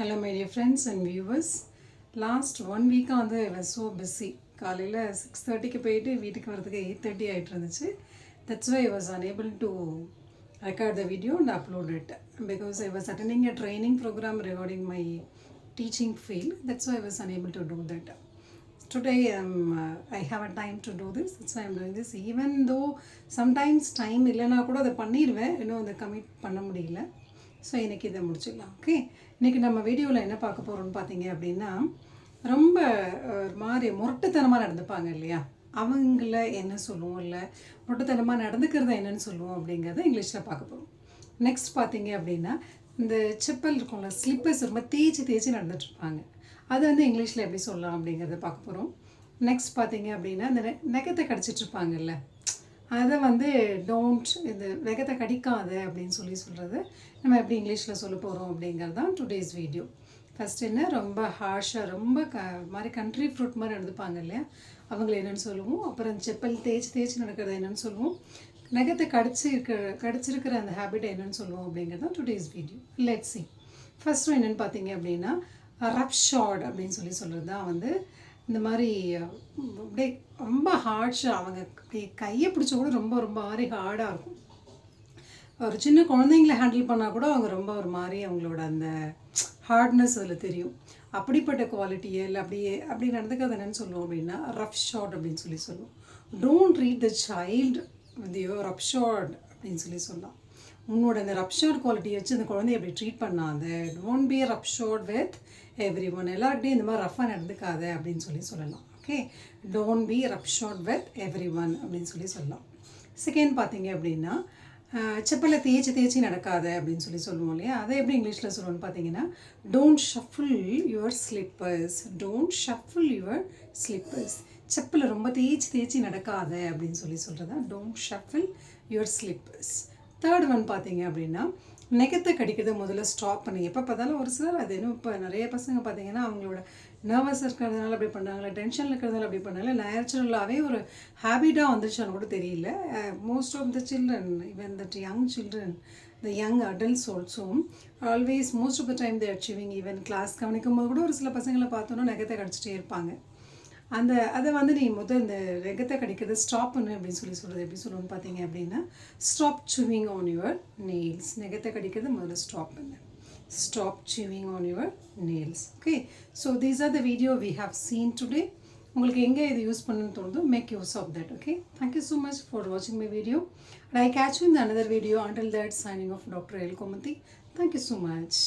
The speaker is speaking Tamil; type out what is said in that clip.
Hello my friends and viewers last one வீக்காக வந்து ஐ ஸோ பிஸி காலையில் சிக்ஸ் தேர்ட்டிக்கு போயிட்டு வீட்டுக்கு வரதுக்கு எயிட் தேர்ட்டி ஆகிட்டு இருந்துச்சு that's why I was unable to record the video and upload it because I was attending a training programme regarding my teaching field that's why I was unable to do that today um, I I a time to do do it's I'm too I'm even though sometimes time sometimes இல்லைனா கூட அதை பண்ணிடுவேன் இன்னும் அதை கமிட் பண்ண முடியல ஸோ இன்றைக்கி இதை முடிச்சிடலாம். ஓகே இன்றைக்கி நம்ம வீடியோவில் என்ன பார்க்க போகிறோம்னு பார்த்தீங்க அப்படின்னா ரொம்ப ஒரு மாதிரி முரட்டுத்தனமாக நடந்துப்பாங்க இல்லையா? அவங்கள என்ன சொல்லுவோம் இல்லை? முரட்டுத்தனமாக நடந்துக்கிறத என்னன்னு சொல்லுவோம் அப்படிங்கிறத இங்கிலீஷில் பார்க்க போகிறோம் நெக்ஸ்ட் பார்த்தீங்க அப்படின்னா இந்த செப்பல் இருக்கும்ல ஸ்லிப்பர்ஸ் ரொம்ப தேய்ச்சி தேய்ச்சி நடந்துட்டுருப்பாங்க. அது வந்து இங்கிலீஷில் எப்படி சொல்லலாம் அப்படிங்கிறத பார்க்க போகிறோம் நெக்ஸ்ட் பார்த்தீங்க அப்படின்னா இந்த நெ- நெகத்தை கடிச்சிட்ருப்பாங்கல்ல அதை வந்து டோன்ட் இந்த வெகத்தை கடிக்காத அப்படின்னு சொல்லி சொல்கிறது நம்ம எப்படி இங்கிலீஷில் சொல்ல போகிறோம் அப்படிங்கிறது தான் டுடேஸ் வீடியோ ஃபஸ்ட் என்ன ரொம்ப ஹார்ஷாக ரொம்ப க மாதிரி கண்ட்ரி ஃப்ரூட் மாதிரி நடந்துப்பாங்க இல்லையா? அவங்கள என்னென்னு சொல்லுவோம். அப்புறம் செப்பல் தேய்ச்சி தேய்ச்சி நடக்கிறது என்னென்னு சொல்லுவோம். நகத்தை கடிச்சு இருக்கிற கடிச்சிருக்கிற அந்த ஹேபிட் என்னென்னு சொல்லுவோம் அப்படிங்கிறது தான் today's video let see first என்னென்னு பார்த்தீங்க அப்படின்னா ரப் ஷார்ட் அப்படின்னு சொல்லி சொல்கிறது தான் வந்து இந்த மாதிரி அப்படியே ரொம்ப ஹார்ட்ஷாக அவங்க அப்படியே கையை பிடிச்ச கூட ரொம்ப ரொம்ப மாதிரி ஹார்டாக இருக்கும். ஒரு சின்ன குழந்தைங்கள ஹேண்டில் பண்ணால் கூட அவங்க ரொம்ப ஒரு மாதிரி அவங்களோட அந்த ஹார்ட்னஸ் அதில் தெரியும். அப்படிப்பட்ட குவாலிட்டியை இல்லை அப்படியே அப்படி நடந்துக்கிறது என்னன்னு சொல்லுவோம் அப்படின்னா ரஃப் ஷார்ட் அப்படின்னு சொல்லி சொல்லுவோம். Don't read the child with your rough short அப்படின்னு சொல்லி சொல்லலாம். உன்னோட அந்த ரப்ஷோர் குவாலிட்டியை வச்சு அந்த குழந்தைய எப்படி ட்ரீட் பண்ணாத. Don't be rough short with everyone எல்லார்கிட்டையும் இந்த மாதிரி ரஃபாக நடந்துக்காத அப்படின்னு சொல்லி சொல்லலாம். Okay don't be rough short with everyone அப்படின்னு சொல்லி சொல்லலாம். செகண்ட் பார்த்தீங்க அப்படின்னா செப்பலை தேய்ச்சி தேய்ச்சி நடக்காத அப்படின்னு சொல்லி சொல்லுவோம் இல்லையா? அதை எப்படி இங்கிலீஷில் சொல்லுவோம்னு பார்த்தீங்கன்னா don't shuffle your slippers don't shuffle your slippers செப்பலை ரொம்ப தேய்ச்சி தேய்ச்சி நடக்காத அப்படின்னு சொல்லி சொல்கிறதா don't shuffle your slippers third one பார்த்தீங்க அப்படின்னா நெகத்தை கடிக்கிறத முதல்ல ஸ்டாப் பண்ணி எப்போ பார்த்தாலும் ஒரு சிலர் அது இன்னும் இப்போ நிறைய பசங்க பார்த்தீங்கன்னா அவங்களோட நர்வஸ் இருக்கிறதுனால அப்படி பண்ணுறாங்களா டென்ஷனில் இருக்கிறதுனால அப்படி பண்ணாங்களா நேச்சுரலாகவே ஒரு ஹேபிட்டாக வந்துருச்சான்னு கூட தெரியல. Most of the children even that young children the young adults also always most of the time they achieving even class கவனிக்கும் போது கூட ஒரு சில பசங்களை பார்த்தோன்னா நெகத்தை கடிச்சிட்டே இருப்பாங்க. அந்த அதை வந்து நீ முதல் இந்த ரெகத்தை கடிக்கிறத ஸ்டாப் பண்ணு அப்படின்னு சொல்லி சொல்கிறது எப்படி சொல்லணும்னு பார்த்தீங்க அப்படின்னா stop chewing on your nails நெகத்தை கடிக்கிறத முதல்ல ஸ்டாப் பண்ணு. Stop chewing on your nails okay so these are the video we have seen today உங்களுக்கு எங்கே இது யூஸ் பண்ணணும்னு தோணுதோ make use of that okay thank you so much for வாட்சிங் my video I catch in another video until that signing off doctor L Gomathi thank you so much